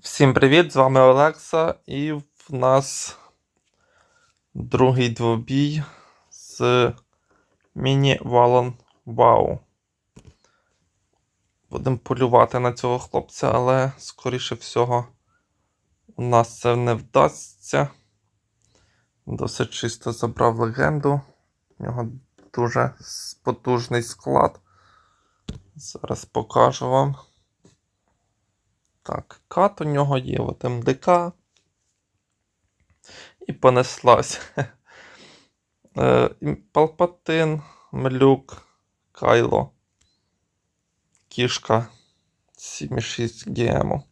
Всім привіт! З вами Олекса, і в нас другий двобій з міні Валон Вау. Будемо полювати на цього хлопця, але, скоріше всього, у нас це не вдасться. Досить чисто забрав легенду. У нього дуже потужний склад. Зараз покажу вам. Так, кат у нього є, от МДК. І понеслась. Е, Палпатин, Млюк, Кайло, Кішка 7,6 ГМ.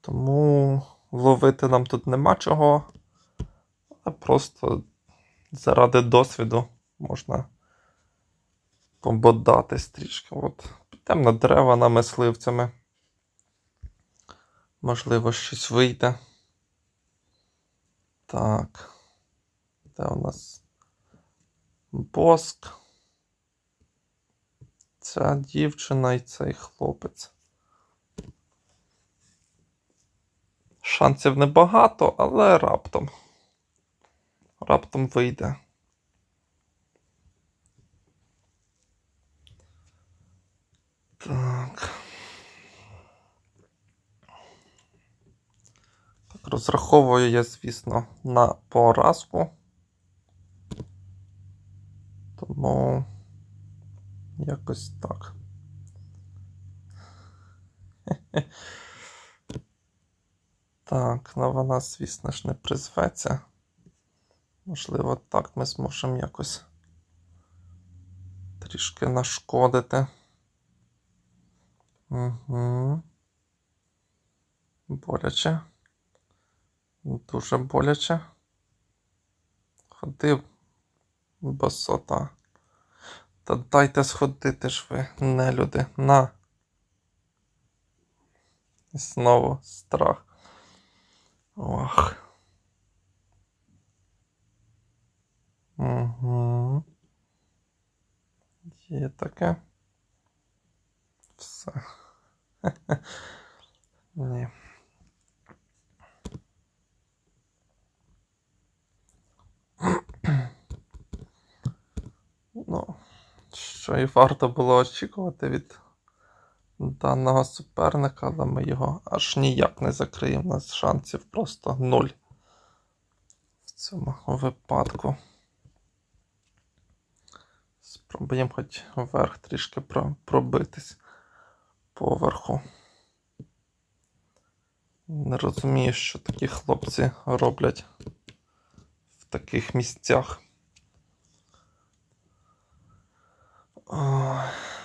Тому ловити нам тут нема чого. А просто заради досвіду можна пободатись трішки. От. Підемо на дерева на мисливцями. Можливо, щось вийде. Так. Де у нас боск? Ця дівчина і цей хлопець. Шансів небагато, але раптом. Раптом вийде. Розраховую я, звісно, на поразку. Тому якось так. Так, ну вона, звісно ж, не призветься. Можливо, так ми зможемо якось трішки нашкодити. Угу. Боляче. Дуже боляче. Ходив басота. Та дайте сходити ж ви, нелюди. На. І знову страх. Ох. Угу. Є таке. Все. Ні. Ну, що і варто було очікувати від даного суперника, але ми його аж ніяк не закриємо. У нас шансів просто нуль в цьому випадку. Спробуємо хоч вверх трішки пробитись поверху. Не розумію, що такі хлопці роблять таких місцях.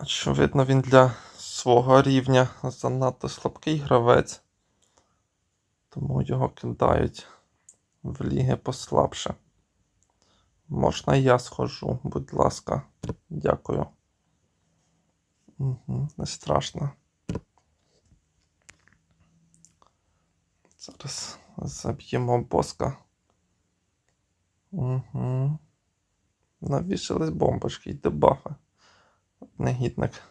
Очевидно, він для свого рівня занадто слабкий гравець, тому його кидають в ліги послабше. Можна я схожу, будь ласка, дякую. Угу, не страшно. Зараз заб'ємо боска. Угу. Навішались бомбочки й дебафи. Негідник.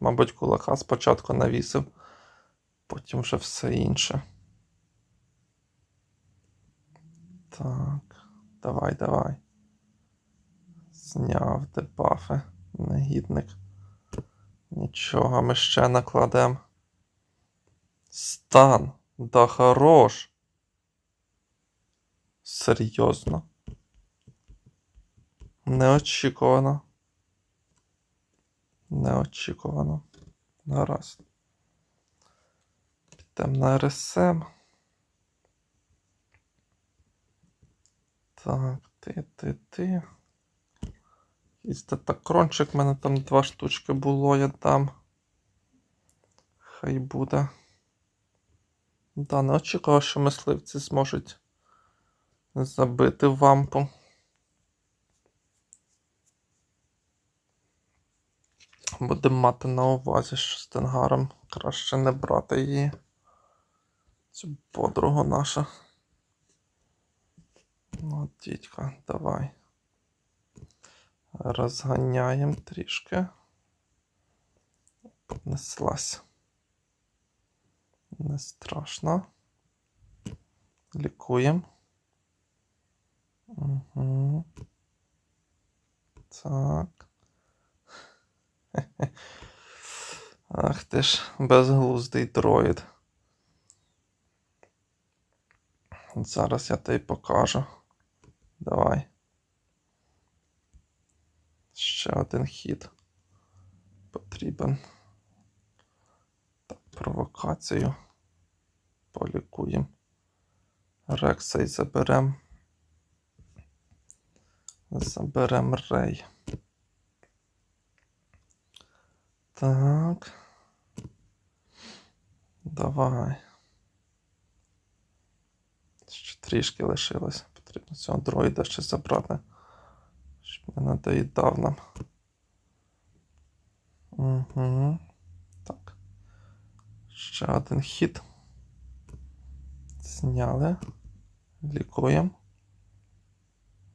Мабуть, кулака спочатку навісив, потім вже все інше. Так, давай, давай. Зняв дебафи. Негідник. Нічого, ми ще накладемо. Стан. Да хорош. Серйозно. Неочікувано. Неочікувано. Гаразд. Підемо на РСМ. Так, ти, ти, ти. Якийсь татакрончик, в мене там два штучки було, я дам. Хай буде. Да, не очікував, що мисливці зможуть забити вампу. Будемо мати на увазі, що з Тенгаром краще не брати її. Цю подругу нашу. Ну, дідька, давай. Розганяємо трішки. Понеслась. Не страшно. Лікуємо. Угу. Так. Ах ти ж, безглуздий дроїд. Зараз я тобі покажу. Давай. Ще один хід. Потрібен. Так, провокацію. Полікуємо. Рекса і заберем. Заберем рей. Так. Давай. Ще трішки лишилось. Потрібно цього дроїда ще забрати. Щоб не надоїдав нам. Угу. Так. Ще один хід. Зняли. Лікуємо.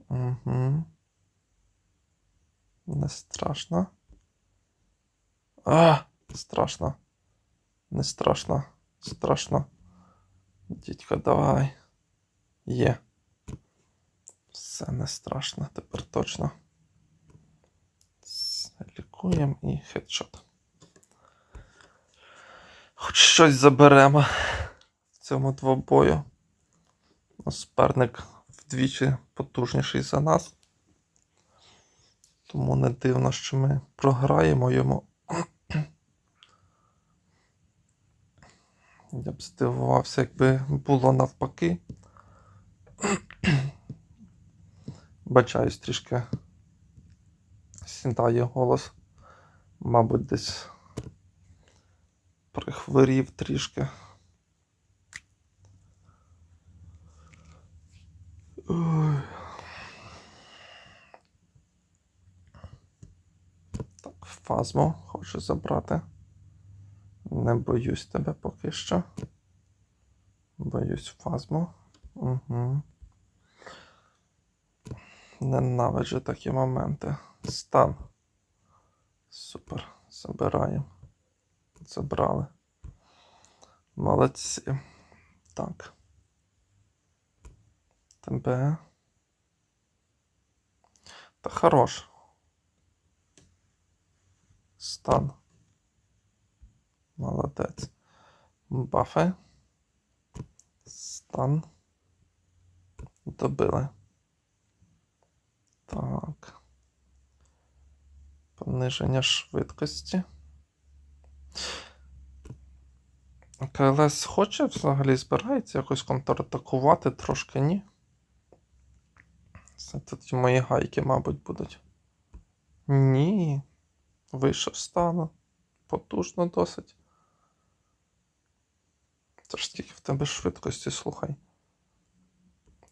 Угу. Не страшно. А, страшно. Не страшно. Страшно. Дідько, давай. Є. Все не страшно, тепер точно. Лікуємо і хедшот. Хоч щось заберемо в цьому двобою. Суперник вдвічі потужніший за нас. Тому не дивно, що ми програємо йому. Я б здивувався, якби було навпаки. Бачаюсь трішки. Сідає голос. Мабуть, десь прихворів трішки. Ой. Так, фазму хочу забрати. Не боюсь тебе поки що. Боюсь фазму. Угу. Ненавиджу такі моменти. Стан. Супер. Забираємо. Забрали. Молодці. Так. Тебе. Та хорош. Стан. Молодець. Бафи. Стан. Добили. Так. Пониження швидкості. КЛС хоче взагалі збирається якось контратакувати, трошки ні. Це тут мої гайки, мабуть, будуть. Ні. Вийшов стану. Потужно досить. Це ж скільки в тебе швидкості, слухай.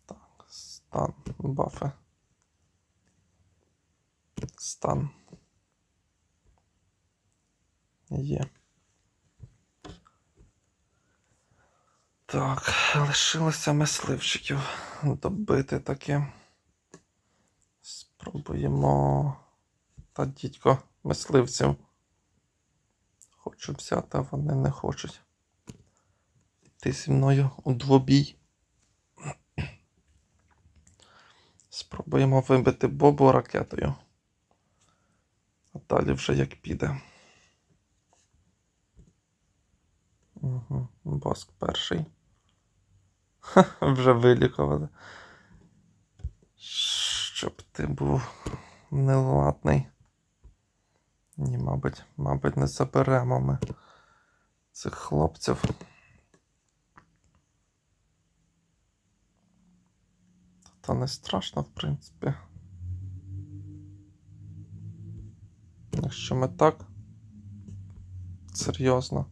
Так, стан, бафи. Стан. Є. Так, лишилося мисливчиків добити таки. Спробуємо. Та дідько, мисливців. Хочу взяти, а вони не хочуть. Йти зі мною у двобій. Спробуємо вибити Бобу ракетою. А далі вже як піде. Угу. Боск перший. Ха, вже вилікували. Щоб ти був неладний. Ні, мабуть, мабуть, не заберемо ми цих хлопців. Та не страшно, в принципі. Якщо ми так. Серйозно.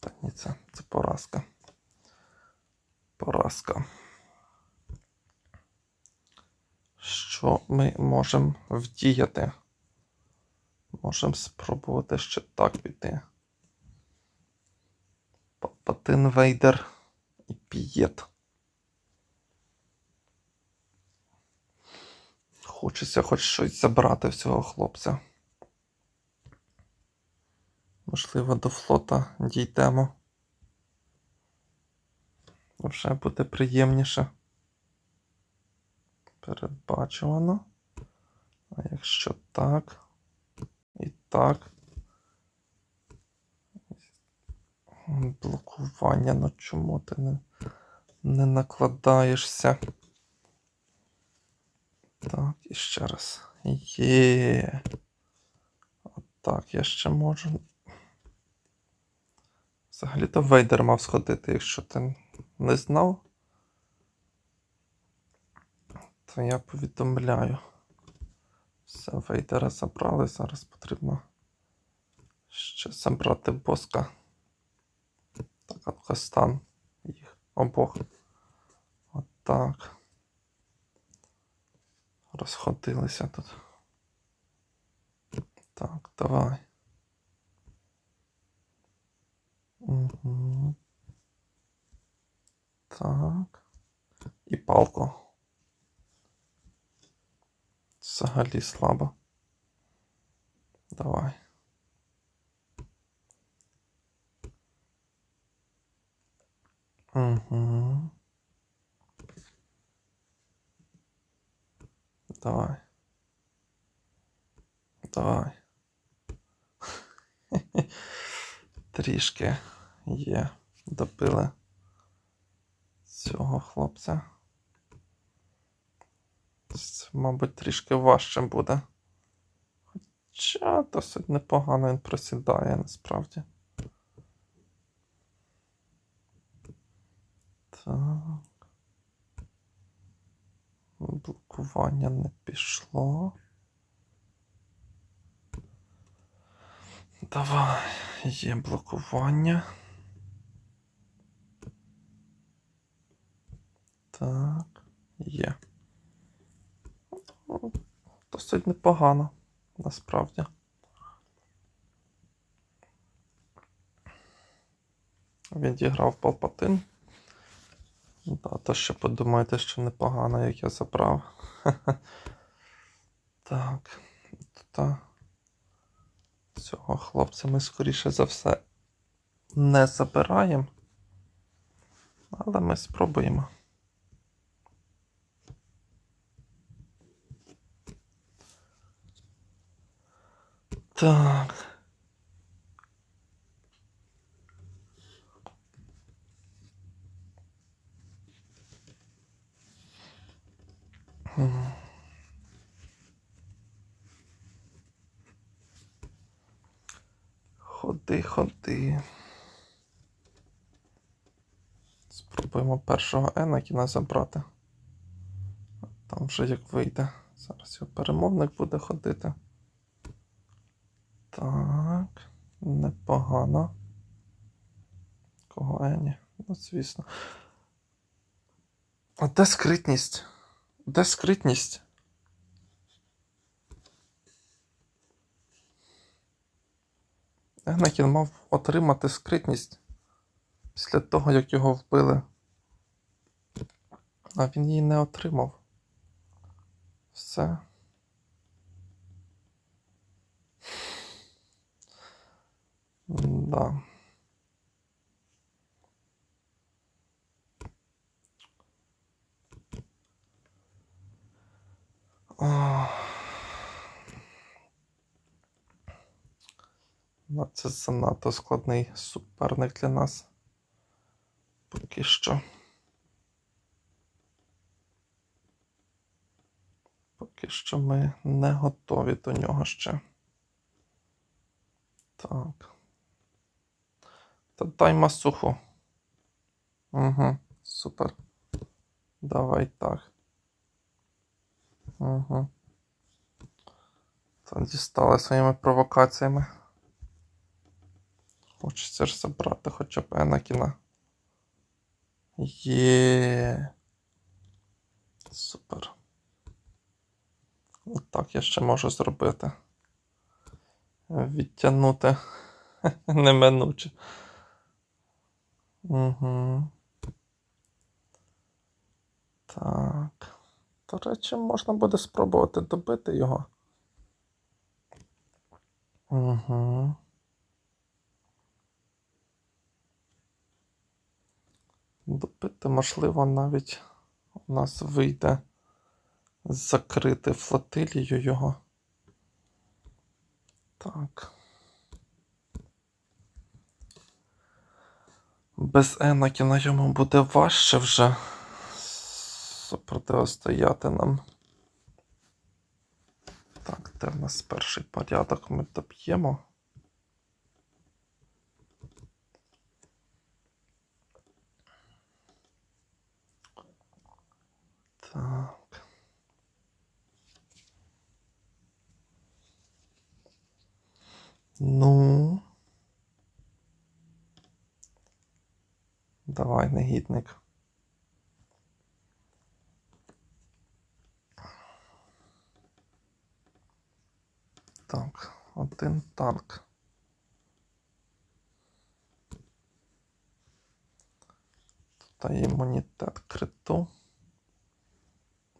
Та ні, це, це поразка. Поразка. Що ми можемо вдіяти? Можемо спробувати ще так піти. Палпатин, Вейдер і Пієт. Хочеться хоч щось забрати в цього хлопця. Можливо, до флота дійдемо. Вже буде приємніше. Передбачувано. А якщо так. І так. Блокування, ну чому ти не, не накладаєшся? Так, і ще раз. Є. Отак, я ще можу. Взагалі-то Вейдер мав сходити, якщо ти не знав. То я повідомляю. Все, Вейдера забрали. Зараз потрібно ще забрати боска. Так, Афгастан. Їх обох. Отак. Розходилися тут. Так, давай. Угу. Так. І палку. Взагалі слабо. Давай. Угу. Давай. Давай. Трішки є. Добили цього хлопця. Мабуть, трішки важче буде. Хоча досить непогано він просідає насправді. Так. Блокування не пішло. Давай, є блокування. Так, є. Ну, Досить непогано, насправді. Відіграв Палпатин. Да, то ще подумайте, що непогано, як я забрав. Так. Та цього хлопця ми, скоріше за все, не забираємо. Але ми спробуємо. Так. Ходи, ходи. Спробуємо першого Енакіна забрати. Там вже як вийде. Зараз його перемовник буде ходити. Так, непогано. Кого Ені? Ну, звісно. А де скритність? Де скритність? Енакін мав отримати скритність після того, як його вбили. А він її не отримав. Все. Да. Ну, Це занадто складний суперник для нас. Поки що. Поки що ми не готові до нього ще. Так. Та дай масуху. Угу, супер. Давай так. Угу. Та дістали своїми провокаціями. Хочеться ж забрати хоча б Енакіна. Є. Супер. Отак я ще можу зробити. Відтягнути неминуче. Угу. Так. До речі, можна буде спробувати добити його. Угу. Добити, можливо, навіть у нас вийде закрити флотилію його. Так. Без Енакіна йому буде важче вже протистояти нам. Так, де в нас перший порядок ми доб'ємо. Так. Ну. Давай, негідник. Так, один танк. Тут імунітет криту.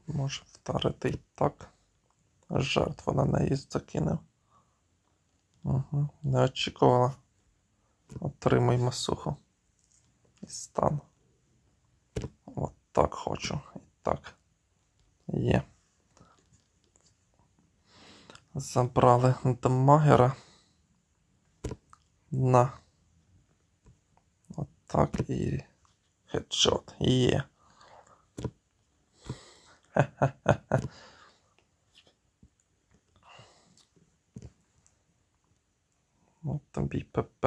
Може вдарити і так. Жертва на неї закинув. Угу. Не очікувала. Отримай масуху. І стан. От так хочу. І так. Є. Забрали дамагера. На. От так і хедшот. Є. Хе-хе-хе. От тобі ПП.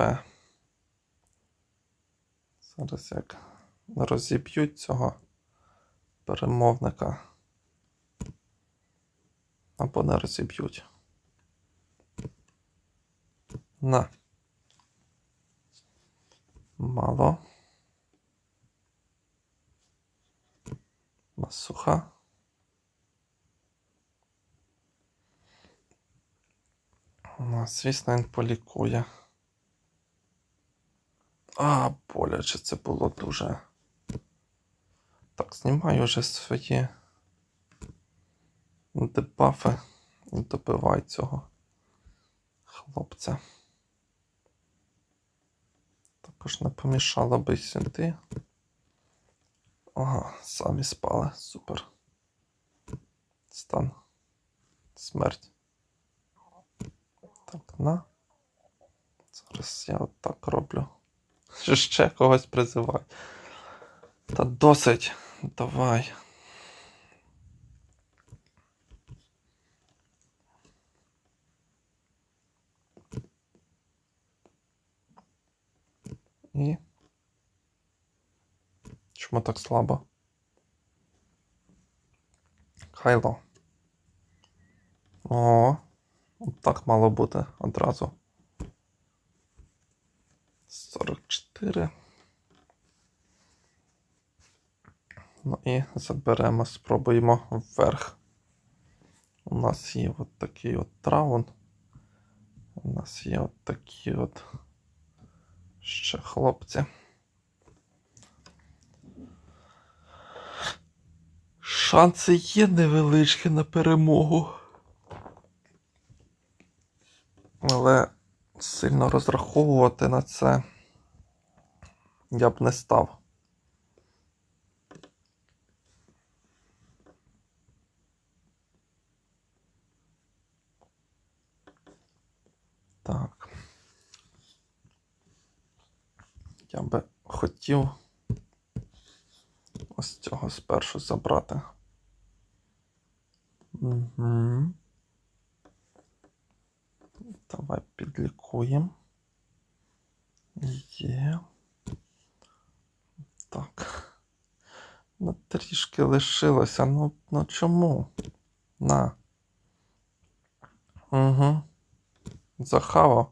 Зараз як розіб'ють цього перемовника. Або не розіб'ють. На. Мало. Масуха. Ну, звісно, він полікує. А, боляче це було дуже. Так, знімаю вже свої дебафи і добивай цього хлопця. Також не помішало би сюди. Ага, самі спали. Супер. Стан. Смерть. Так, на. Зараз я отак роблю. Ще когось призиваю. Та досить. Давай. І. Чому так слабо? Хайло. О, так мало бути одразу. 44. Ну і заберемо, спробуємо вверх. У нас є от такий от траун. У нас є от такі от ще хлопці. Шанси є невеличкі на перемогу. Але сильно розраховувати на це я б не став. Так. Я би хотів ось цього спершу забрати. Угу. Давай підлікуємо. Є. Так. Ну, трішки лишилося. Ну, ну чому? На. Угу. Захавав.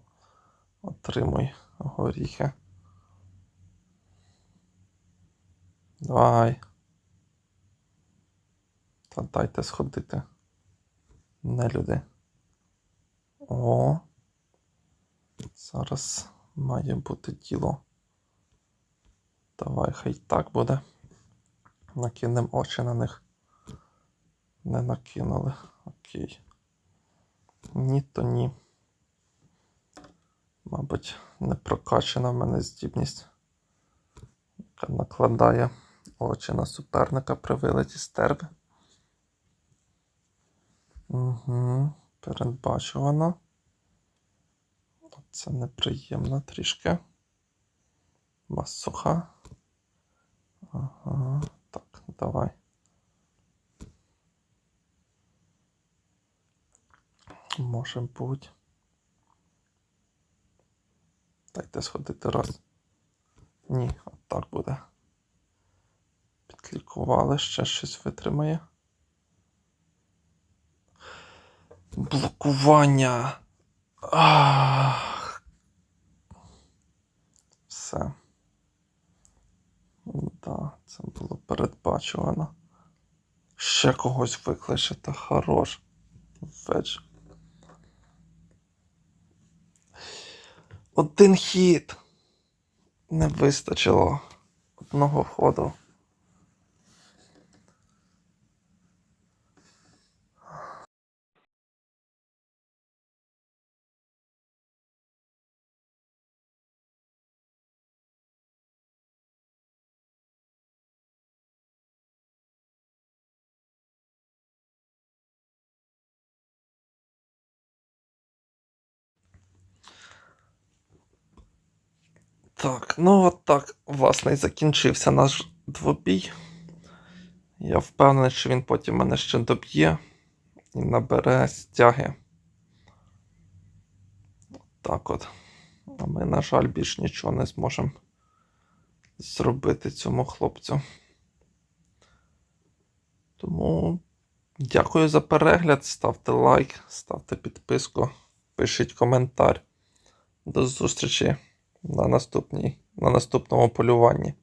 Отримуй горіхи. Давай. Та дайте сходити. Не люди. О. Зараз має бути діло. Давай, хай так буде. Накинемо очі на них. Не накинули. Окей. Ні, то ні. Мабуть, не прокачана в мене здібність, яка накладає очі на суперника при вилеті стерви. Угу, передбачувано. Це неприємно трішки. Масуха. Ага, так, давай. Може бути. Дайте сходити раз. Ні, от так буде. Підлікували, ще щось витримає. Блокування. Ах. Все. Да, це було передбачувано. Ще когось викличете. Хорош. Ведж. Один хід. Не вистачило одного ходу. Так, ну от так, власне, і закінчився наш двобій. Я впевнений, що він потім мене ще доб'є і набере стяги. Так от. А ми, на жаль, більш нічого не зможемо зробити цьому хлопцю. Тому дякую за перегляд. Ставте лайк, ставте підписку, пишіть коментар. До зустрічі на наступній, на наступному полюванні.